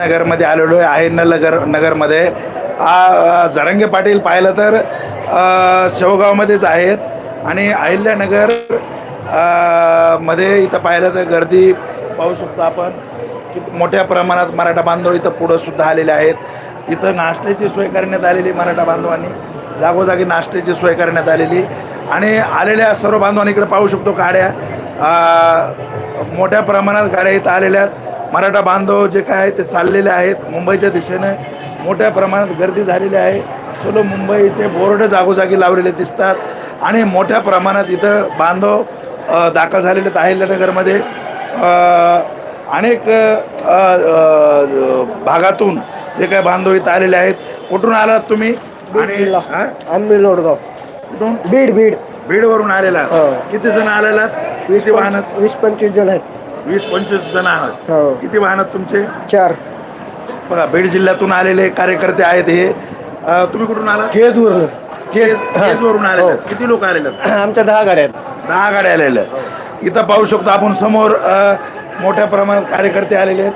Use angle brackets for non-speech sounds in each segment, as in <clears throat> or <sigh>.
नगरमध्ये आलेलो आहे नगर नगरमध्ये. झरंगे पाटील पाहिलं तर शेवगावमध्येच आहेत. आणि अहिल्यानगरमध्ये इथं पाहिलं तर गर्दी पाहू शकतो आपण. की मोठ्या प्रमाणात मराठा बांधव इथं पुढं सुद्धा आलेले आहेत. इथं नाश्त्याची सोय करण्यात आलेली मराठा बांधवांनी. जागोजागी नाश्त्याची सोय करण्यात आलेली. आणि आलेल्या सर्व बांधवांनी इकडे पाहू शकतो गाड्या. मोठ्या प्रमाणात गाड्या इथं आलेल्या आहेत. मराठा बांधव जे काय आहे ते चाललेले आहेत. मुंबईच्या दिशेने मोठ्या प्रमाणात गर्दी झालेली आहे. चलो मुंबईचे बोर्ड जागोजागी लावलेले दिसतात. आणि मोठ्या प्रमाणात इथं बांधव दाखल झालेले आहेत अहिल्यानगरमध्ये अनेक भागातून जे काय बांधव इथं आलेले आहेत. कुठून आलात तुम्ही? आम्ही लोडगाव. कुठून? बीड बीड. बीडवरून आलेला. हो. किती जण आलेला? वीस वाहनात वीस पंचवीस जण आहेत. वीस पंचवीस जण आहात. हो. किती वाहनात तुमचे? चार. बघा बीड जिल्ह्यातून आलेले कार्यकर्ते आहेत हे. अ, तुम्ही कुठून आला केजवरून केज केजवरून आलेले आहेत. हो. किती लोक आलेले आहेत? <clears throat> आमच्या दहा गाड्या आहेत. दहा गाड्या आलेल्या आहेत. इथं पाहू शकतो आपण समोर अ, मोठ्या प्रमाणात कार्यकर्ते आलेले आहेत.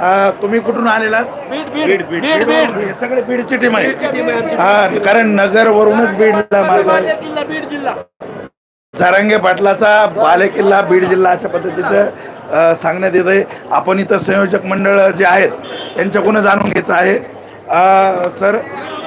अ, तुम्ही कुठून आलेला बीड बीड. बीड बीड. हे सगळे बीडची टीम आहे. हा कारण नगर वरूनच बीडला मार्ग आहे. सारंगे पाटलाचा बालेकिल्ला बीड जिल्हा अशा पद्धतीचं सांगण्यात येत आहे. आपण इथं संयोजक मंडळ जे आहेत त्यांच्याकडून जाणून घ्यायचं आहे. सर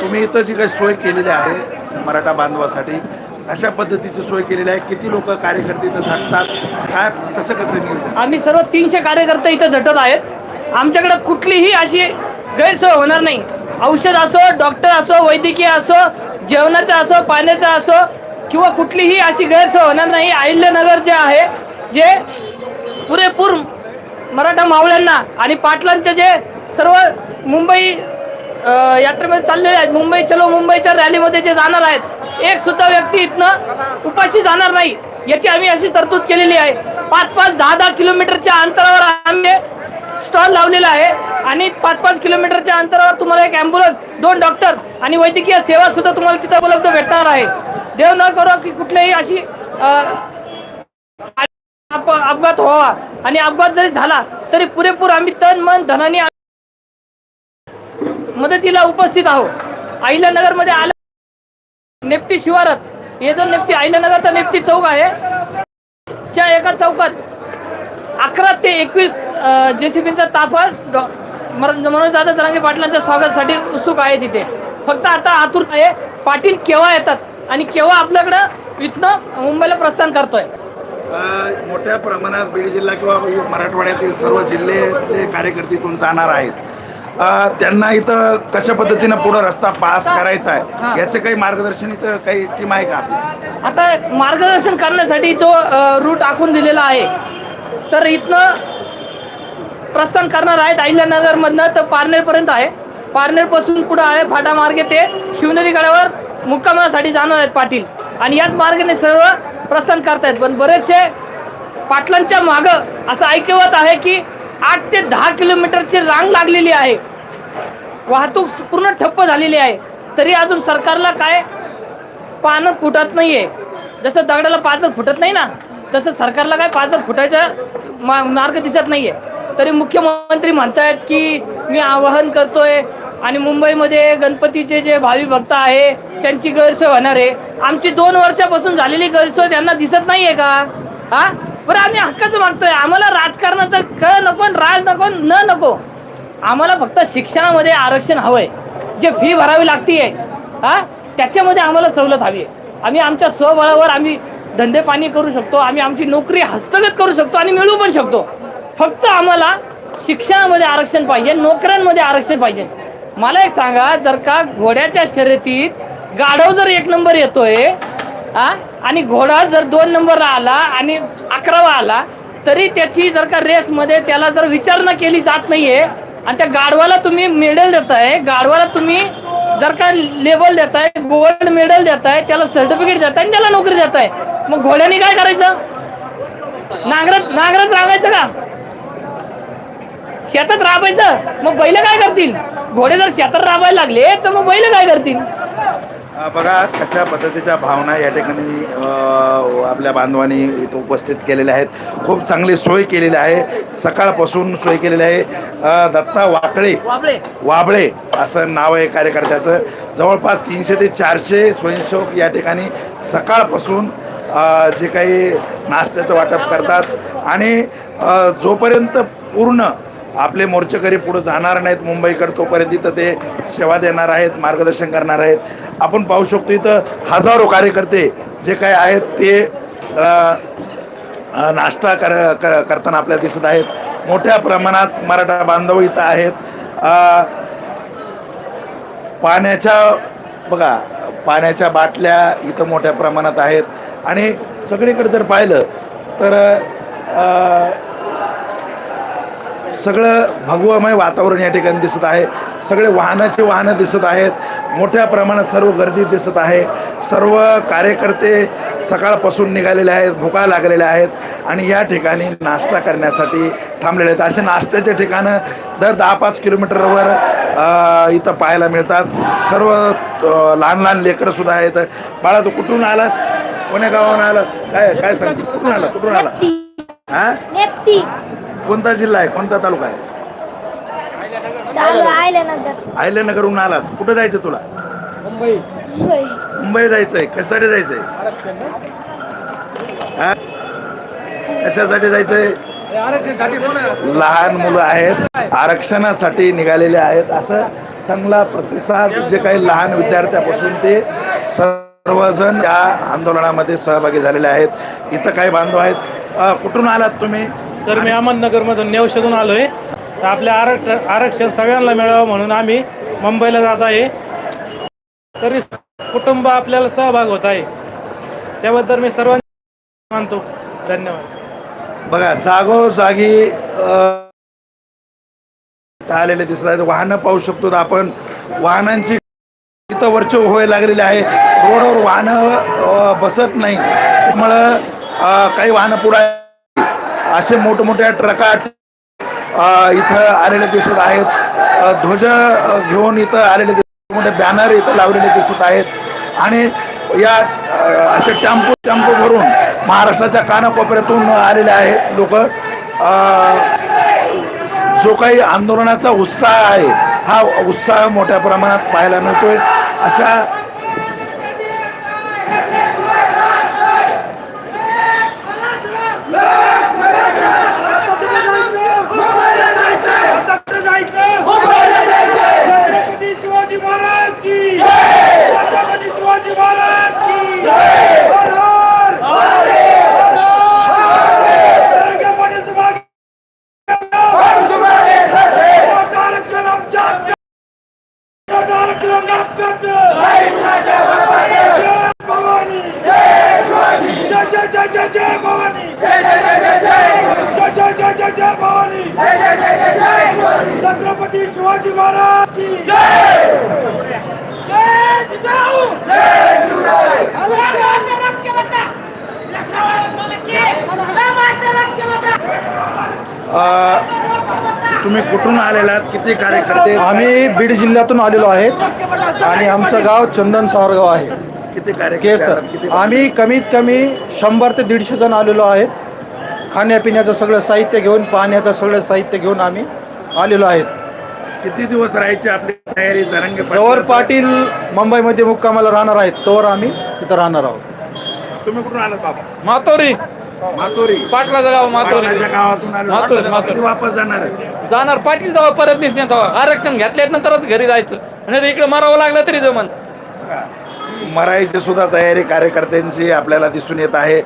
तुम्ही इथं जी काही सोय केलेली आहे मराठा बांधवासाठी अशा पद्धतीची सोय केलेली आहे. किती लोक कार्यकर्ते इथं झटतात? काय कसं कसं नियोजन? आम्ही सर्व तीनशे कार्यकर्ते इथं झटत आहेत. आमच्याकडे कुठलीही अशी गैरसोय होणार नाही. औषध असो डॉक्टर असो वैद्यकीय असो जेवणाचं असो पाण्याचं असो किंवा कुठलीही अशी गैरसोय होणार नाही. अहिल्यनगर जे आहे जे पुरेपूर मराठा मावळ्यांना आणि पाटलांचे जे सर्व मुंबई यात्रेमध्ये चाललेले आहेत मुंबई चलो मुंबईच्या रॅलीमध्ये जे जाणार आहेत एक सुद्धा व्यक्ती इथनं उपाशी जाणार नाही याची आम्ही अशी तरतूद केलेली आहे. पाच पाच दहा दहा किलोमीटरच्या अंतरावर आम्ही स्टॉल लावलेला आहे आणि पाच पाच किलोमीटरच्या अंतरावर तुम्हाला एक ॲम्ब्युलन्स दोन डॉक्टर आणि वैद्यकीय सेवा सुद्धा तुम्हाला तिथं उपलब्ध भेटणार आहे. देव न करो की कुठल्याही अशी अपघात व्हावा. आणि अपघात जरी झाला तरी पुरेपूर आम्ही तन मन धनाने मदतीला उपस्थित आहोत. अहिल्यानगरमध्ये आलं नेपटी शिवारात. हे जो नेपटी अहिल्यानगरचा नेपटी चौक आहे त्या एका चौकात अकरा ते एकवीस जेसीबीचा ताफा मर- मनोज दादा जरांगे पाटलांच्या स्वागतासाठी उत्सुक आहे तिथे. फक्त आता आतुर आहे. पाटील केव्हा येतात? आणि केव्हा आपल्याकडं इथनं मुंबईला प्रस्थान करतोय मोठ्या प्रमाणात बीड जिल्हा किंवा मराठवाड्यातील सर्व जिल्ह्यातले कार्यकर्ते इथून जाणार आहेत त्यांना इथं कशा पद्धतीनं पुढं रस्ता पास करायचा. आहे याचे काही मार्गदर्शन इथं काही टीम आहे का? आता मार्गदर्शन करण्यासाठी जो रूट आखून दिलेला आहे तर इथनं प्रस्थान करणार आहेत अहिल्यानगरमधनं तर पारनेरपर्यंत आहे पारनेरपासून पुढं आहे फाटा मार्गे ते शिवनेरी गडावर मुक्कामासाठी जाणार आहेत पाटील. आणि याच मार्गाने सर्व प्रस्थान करतायत. पण बरेचसे पाटलांच्या मागं असं ऐकवत आहे की आठ ते दहा किलोमीटरची रांग लागलेली आहे. वाहतूक पूर्ण ठप्प झालेली आहे. तरी अजून सरकारला काय पानं फुटत नाहीये. जसं दगडाला पाचर फुटत नाही ना तसं सरकारला काय पाचर फुटायचा मा- मार्ग दिसत नाहीये. तरी मुख्यमंत्री म्हणतायत की मी आवाहन करतोय आणि मुंबईमध्ये गणपतीचे जे भावी भक्त आहे त्यांची गैरसोय होणार आहे. आमची दोन वर्षापासून झालेली गैरसोय त्यांना दिसत नाहीये का? हा? बरं आम्ही हक्काचं मागतोय. आम्हाला राजकारणाचा कळ नको आणि राज नको न नको. आम्हाला फक्त शिक्षणामध्ये आरक्षण हवंय. जे फी भरावी लागतीये. हा? त्याच्यामध्ये आम्हाला सवलत हवी आहे. आम्ही आमच्या स्वबळावर आम्ही धंदे पाणी करू शकतो. आम्ही आमची नोकरी हस्तगत करू शकतो आणि मिळवू पण शकतो. फक्त आम्हाला शिक्षणामध्ये आरक्षण पाहिजे नोकऱ्यांमध्ये आरक्षण पाहिजे. मला एक सांगा जर का घोड्याच्या शर्यतीत गाढव जर एक नंबर येतोय हा आणि घोडा जर दोन नंबर आला आणि अकरावा आला तरी त्याची जर का रेसमध्ये त्याला जर विचारणा केली जात नाहीये आणि त्या गाढवाला तुम्ही मेडल देताय गाढवाला तुम्ही जर का लेबल देताय गोल्ड मेडल देताय त्याला सर्टिफिकेट देताय आणि त्याला नोकरी देताय मग घोड्याने काय करायचं? नांगरत नांगरात राबायचं का? शेतात राबायचं? मग बैल काय करतील? घोडे जर शेतात राबायला लागले तर मग बैल काय करतील? बघा कशा पद्धतीच्या भावना या ठिकाणी आपल्या बांधवांनी इथं उपस्थित केलेल्या आहेत. खूप चांगली सोय केलेली आहे. सकाळपासून सोय केलेली आहे. दत्ता वाकळे. वाबळे. असं नाव आहे कार्यकर्त्याचं. जवळपास तीनशे ते चारशे स्वयंसेवक या ठिकाणी सकाळपासून जे काही नाश्त्याचं वाटप करतात. आणि जोपर्यंत पूर्ण आपले मोर्चेकरी पुढे जाणार नाहीत मुंबईकडे तोपर्यंत इथं ते सेवा देणार आहेत मार्गदर्शन करणार आहेत. आपण पाहू शकतो इथं हजारो कार्यकर्ते जे काय आहेत ते नाश्ता कर कर- करताना आपल्याला दिसत आहेत. मोठ्या प्रमाणात मराठा बांधव इथं आहेत. पाण्याच्या बघा पाण्याच्या बाटल्या इथं मोठ्या प्रमाणात आहेत. आणि सगळीकडे जर पाहिलं तर सगळं भगवमय वातावरण या ठिकाणी दिसत आहे. सगळे वाहनाचे वाहनं दिसत आहेत. मोठ्या प्रमाणात सर्व गर्दी दिसत आहे. सर्व कार्यकर्ते सकाळपासून निघालेले आहेत भुका लागलेल्या आहेत आणि या ठिकाणी नाश्ता करण्यासाठी थांबलेले आहेत. असे नाश्त्याचे ठिकाणं दर दहा पाच किलोमीटरवर इथं पाहायला मिळतात. सर्व लहान लहान लेकरं सुद्धा आहेत. बाळा तू कुठून आलास? कोण्या गावाहून आलास? काय काय सांगते? कुठून आला? कुठून आला? हा? कोणता जिल्हा आहे? कोणता तालुका आहे? अहिल्यानगरहून आलास. कुठं जायचं तुला? मुंबई. मुंबई. मुंबई जायचंय. कशासाठी जायचंय? हा? कशासाठी जायचंय? लहान मुलं आहेत. आरक्षणासाठी निघालेले आहेत. असं चांगला प्रतिसाद जे काही लहान विद्यार्थ्यापासून ते सर्वजण या आंदोलनामध्ये सहभागी झालेले आहेत. इथं काही बांधव आहेत. कुठून आलात तुम्ही? सर मी अहमदनगरमधून नेवशेतून आलो आहे तर आपल्या आरक्ष आरक्षण सगळ्यांना मिळावं म्हणून आम्ही मुंबईला जात आहे. तरी कुटुंब आपल्याला सहभाग होत आहे. त्याबद्दल मी सर्वांना मानतो. धन्यवाद. बघा जागोजागी आलेले दिसत आहेत. वाहनं पाहू शकतो आपण. वाहनांची इथं वरचे व्हायला लागलेले आहे. रोडवर वाहनं बसत नाही. त्यामुळं काही वाहनं पुढे असे मोठमोठ्या ट्रका इथं आलेले दिसत आहेत. ध्वज घेऊन इथं आलेले दिसत मोठे बॅनर इथं लावलेले दिसत आहेत. आणि या असे टॅम्पो टॅम्पो भरून महाराष्ट्राच्या कानाकोपऱ्यातून आलेले आहेत लोक. जो काही आंदोलनाचा उत्साह आहे हा उत्साह मोठ्या प्रमाणात पाहायला मिळतोय. अशा तुम्ही कुठून आलेलात किती कार्यकर्ते? आम्ही बीड जिल्ह्यातून आलेलो आहेत आणि आमचं गाव चंदन सावरगाव आहे. किती केस कार्यकर्ते तर आम्ही कमीत कमी शंभर ते दीडशे जण आलेलो आहेत. खाण्यापिण्याचं सगळं साहित्य घेऊन पाण्याचं सगळं साहित्य घेऊन आम्ही आलेलो आहेत. किती दिवस राहायची आपली तयारी जरंगे जवळ? पाटील मुंबईमध्ये मुक्कामाला राहणार आहेत. तोवर आम्ही तिथं राहणार आहोत. तुम्ही कुठून आलात बाबा? मातोरी. मातोरी. पाटलाचं गाव मातोरी. पाटलाच्या गावातून आले. मातोरी. कधी वापस जाणार आहे? जाणार. पाटील जावं परत नाही तेव्हा आरक्षण घेतल्यात नंतरच घरी जायचं. आणि इकडे मारावं लागलं तरी जमन. मरायची सुद्धा तयारी कार्यकर्त्यांची आपल्याला दिसून येत आहे.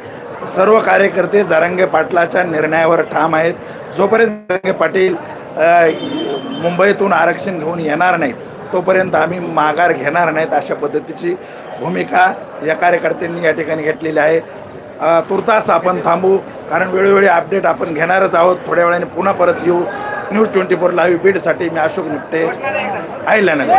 सर्व कार्यकर्ते जरांगे पाटलाच्या निर्णयावर ठाम आहेत. जोपर्यंत जरांगे पाटील मुंबईतून आरक्षण घेऊन येणार नाहीत तोपर्यंत आम्ही माघार घेणार नाहीत अशा पद्धतीची भूमिका या कार्यकर्त्यांनी या ठिकाणी घेतलेली आहे. तुर्तास आपण थांबू कारण वेळोवेळी अपडेट आपण घेणारच आहोत. थोड्या वेळाने पुन्हा परत येऊ. न्यूज ट्वेंटी फोर लाईव्ह बीडसाठी मी अशोक निपटे. आयल्यानगर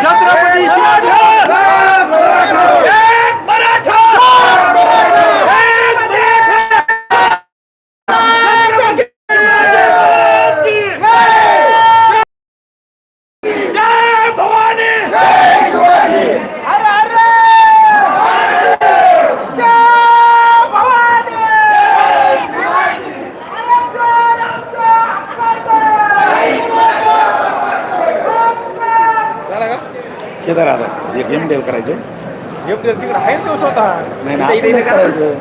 केदार आता एक एम डेल करायचं. एम डेल तिकडे आहे तो स्वतः? नाही ना करायचं.